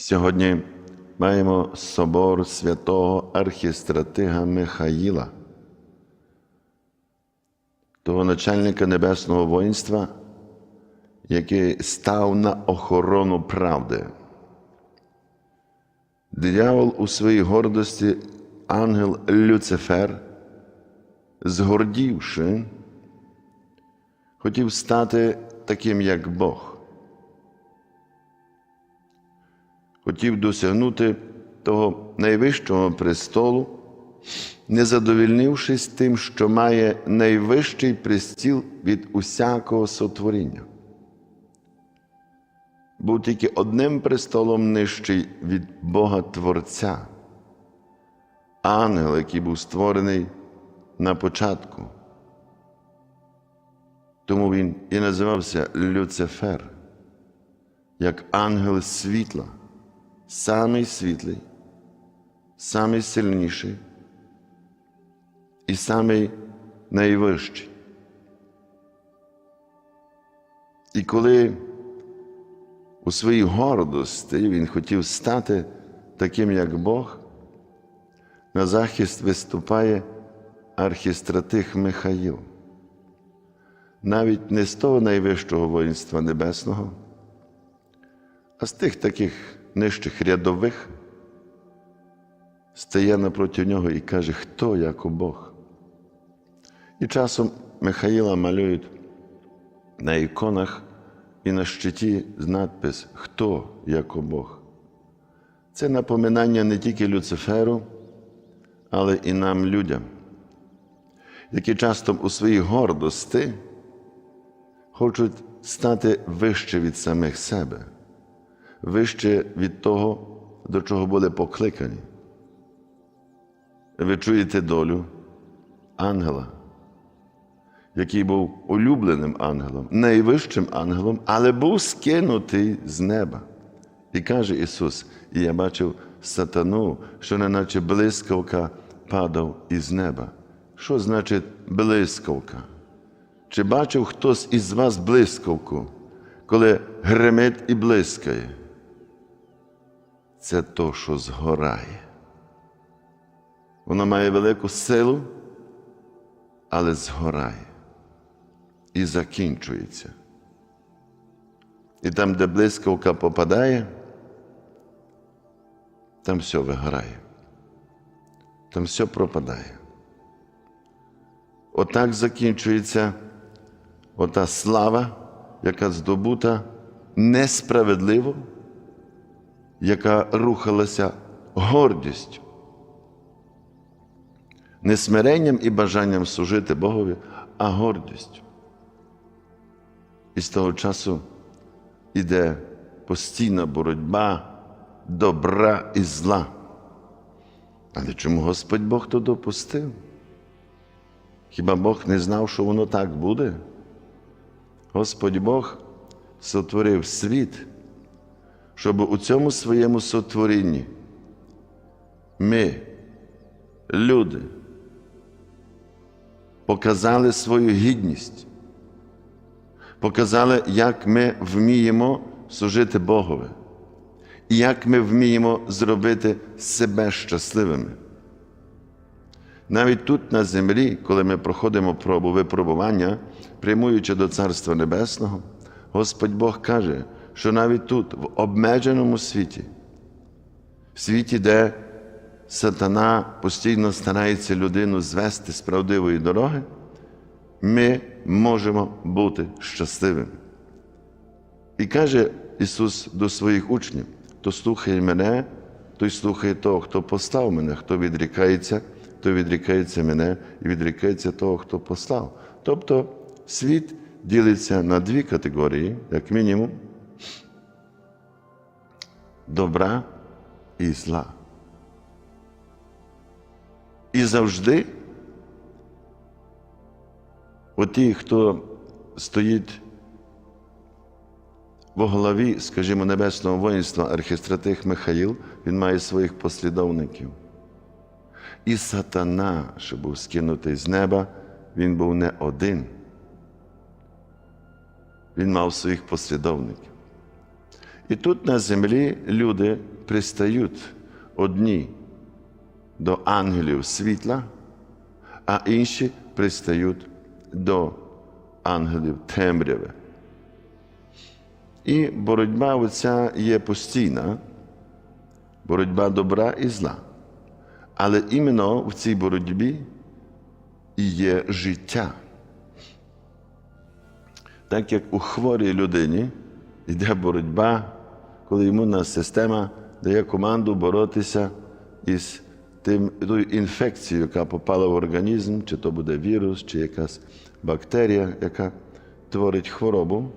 Сьогодні маємо собор святого архістратига Михаїла, того начальника небесного воїнства, який став на охорону правди. Диявол у своїй гордості, ангел Люцифер, згордівши, хотів стати таким, як Бог. Хотів досягнути того найвищого престолу, не задовільнившись тим, що має найвищий престіл від усякого сотворіння. Був тільки одним престолом нижчий від Бога Творця, ангел, який був створений на початку. Тому він і називався Люцифер, як ангел світла самий світлий, самий сильніший і самий найвищий. І коли у своїй гордості він хотів стати таким, як Бог, на захист виступає архістратих Михаїл, навіть не з того найвищого воїнства небесного, а з тих таких нижчих рядових, стає напроти нього і каже, хто як Бог. І часом Михаїла малюють на іконах і на щиті надпис Хто як Бог. Це напоминання не тільки Люциферу, але і нам, людям, які часто у своїй гордості хочуть стати вище від самих себе вище від того, до чого були покликані. Ви чуєте долю ангела, який був улюбленим ангелом, найвищим ангелом, але був скинутий з неба. І каже Ісус: і я бачив сатану, що неначе блискавка падав із неба. Що значить блискавка? Чи бачив хтось із вас блискавку, коли гремить і блискає? Це то, що згорає. Воно має велику силу, але згорає і закінчується. І там, де блискавка попадає, там все вигорає, там все пропадає. Отак закінчується ота слава, яка здобута несправедливо яка рухалася гордістю, не смиренням і бажанням служити Богові, а гордістю. І з того часу йде постійна боротьба добра і зла. Але чому Господь Бог то допустив? Хіба Бог не знав, що воно так буде? Господь Бог сотворив світ щоб у цьому своєму сотворінні ми, люди, показали свою гідність, показали, як ми вміємо служити Богові, і як ми вміємо зробити себе щасливими. Навіть тут на землі, коли ми проходимо пробу випробування, прямуючи до Царства Небесного, Господь Бог каже, що навіть тут, в обмеженому світі, в світі, де сатана постійно старається людину звести з правдивої дороги, ми можемо бути щасливими. І каже Ісус до своїх учнів: хто слухає мене, той слухає того, хто постав мене, хто відрікається, той відрікається мене і відрікається того, хто послав. Тобто світ ділиться на дві категорії, як мінімум добра і зла. І завжди оті, хто стоїть в голові, скажімо, небесного воїнства архістратих Михаїл, він має своїх послідовників. І сатана, що був скинутий з неба, він був не один. Він мав своїх послідовників. І тут на землі люди пристають одні до ангелів світла, а інші пристають до ангелів темряви. І боротьба оця є постійна, боротьба добра і зла. Але іменно в цій боротьбі і є життя. Так як у хворій людині йде боротьба, коли імунна система дає команду боротися із тим, тою інфекцією, яка попала в організм, чи то буде вірус, чи якась бактерія, яка творить хворобу.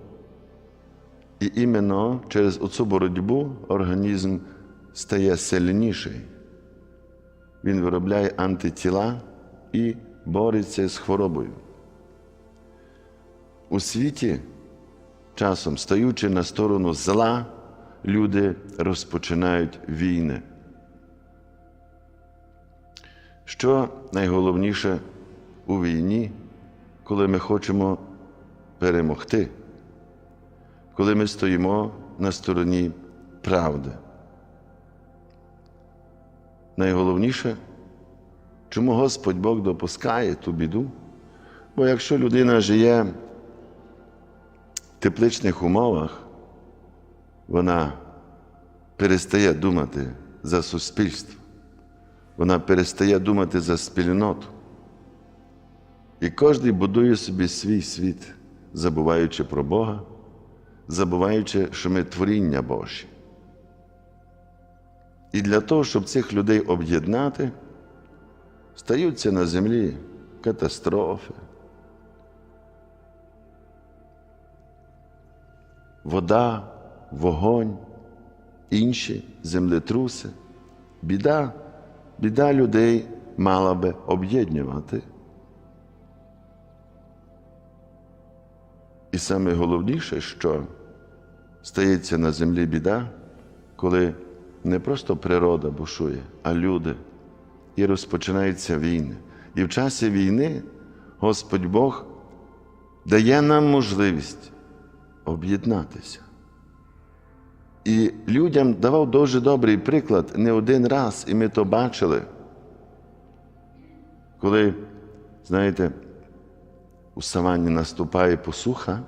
І іменно через оцю боротьбу організм стає сильніший. Він виробляє антитіла і бореться з хворобою. У світі, часом стаючи на сторону зла, люди розпочинають війни. Що найголовніше у війні, коли ми хочемо перемогти, коли ми стоїмо на стороні правди? Найголовніше, чому Господь Бог допускає ту біду? Бо якщо людина живе в тепличних умовах, вона перестає думати за суспільство, вона перестає думати за спільноту. І кожен будує собі свій світ, забуваючи про Бога, забуваючи, що ми творіння Божі. І для того, щоб цих людей об'єднати, стаються на землі катастрофи. Вода, вогонь, інші землетруси. Біда, біда людей мала би об'єднувати. І саме головніше, що стається на землі біда, коли не просто природа бушує, а люди. І розпочинаються війни. І в часі війни Господь Бог дає нам можливість об'єднатися. І людям давав дуже добрий приклад не один раз, і ми то бачили. Коли, знаєте, у саванні наступає посуха,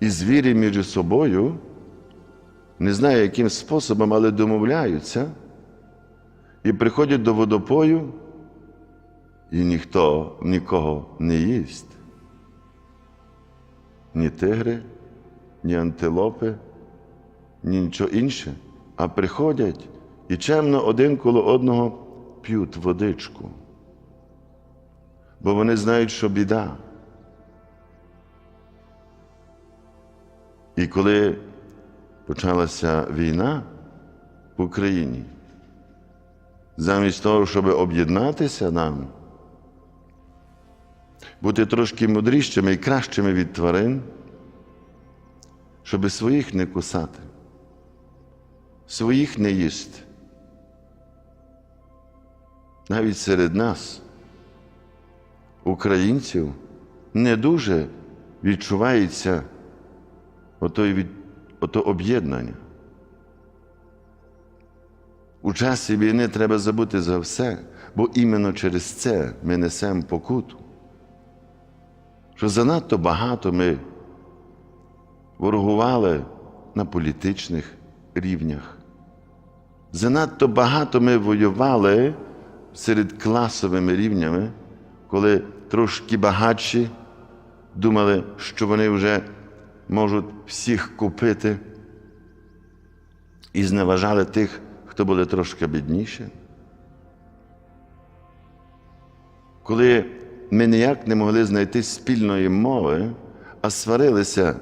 і звірі між собою не знаю, яким способом, але домовляються і приходять до водопою, і ніхто нікого не їсть. Ні тигри, ні антилопи, ні нічого інше, а приходять і чемно один коло одного п'ють водичку. Бо вони знають, що біда. І коли почалася війна в Україні, замість того, щоб об'єднатися нам, бути трошки мудрішими і кращими від тварин, щоб своїх не кусати, своїх не їсти. Навіть серед нас, українців, не дуже відчувається отой від ото об'єднання. У часі війни треба забути за все, бо іменно через це ми несемо покуту. Що занадто багато ми ворогували на політичних рівнях. Занадто багато ми воювали серед класовими рівнями, коли трошки багатші думали, що вони вже можуть всіх купити і зневажали тих, хто були трошки бідніші. Коли ми ніяк не могли знайти спільної мови, а сварилися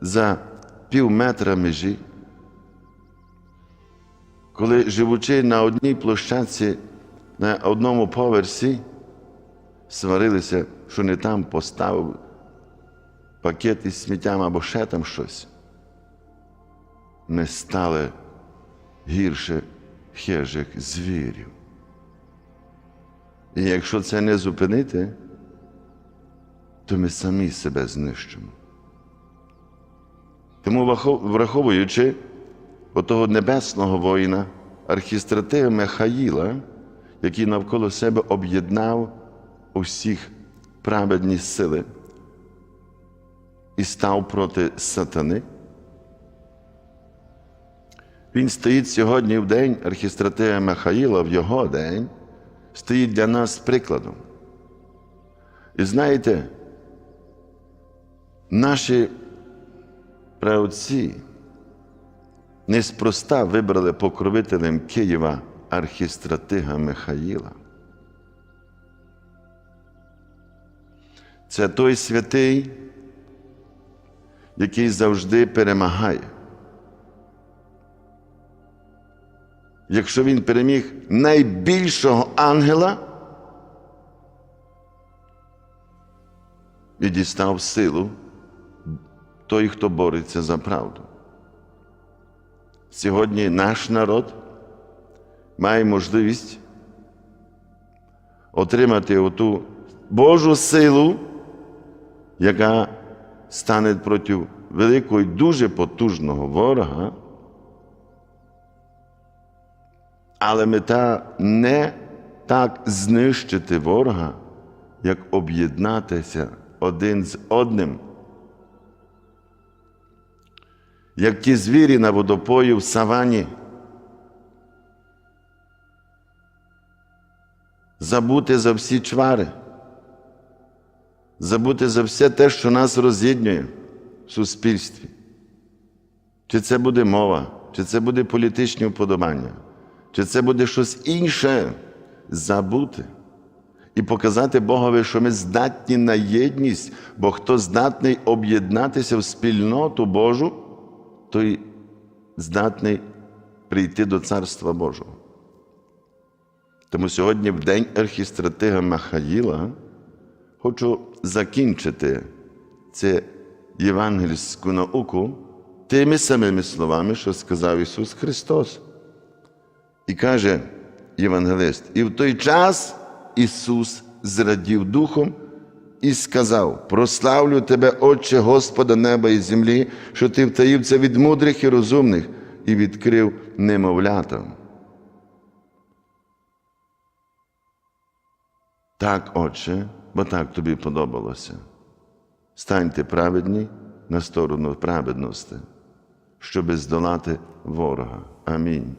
за пів метра межі, коли живучи на одній площадці, на одному поверсі, сварилися, що не там поставив пакет із сміттям або ще там щось, ми стали гірше хижих звірів. І якщо це не зупинити, то ми самі себе знищимо. Тому, враховуючи отого небесного воїна, архістратига Михаїла, який навколо себе об'єднав усіх праведні сили і став проти сатани, він стоїть сьогодні в день архістратига Михаїла, в його день, стоїть для нас прикладом. І знаєте, наші праотці неспроста вибрали покровителем Києва архістратига Михаїла. Це той святий, який завжди перемагає. Якщо він переміг найбільшого ангела і дістав силу той, хто бореться за правду. Сьогодні наш народ має можливість отримати оту Божу силу, яка стане проти великого і дуже потужного ворога. Але мета не так знищити ворога, як об'єднатися один з одним. Як ті звірі на водопої в савані. Забути за всі чвари, забути за все те, що нас роз'єднує в суспільстві. Чи це буде мова, чи це буде політичні вподобання, чи це буде щось інше забути і показати Богові, що ми здатні на єдність, бо хто здатний об'єднатися в спільноту Божу, той здатний прийти до Царства Божого. Тому сьогодні, в день архістратига Махаїла, хочу закінчити цю євангельську науку тими самими словами, що сказав Ісус Христос. І каже євангелист, і в той час Ісус зрадів духом і сказав: Прославлю тебе, Отче Господа неба і землі, що ти втаїв це від мудрих і розумних і відкрив немовлятам. Так, Отче, бо так тобі подобалося. Станьте праведні на сторону праведності, щоби здолати ворога. Амінь.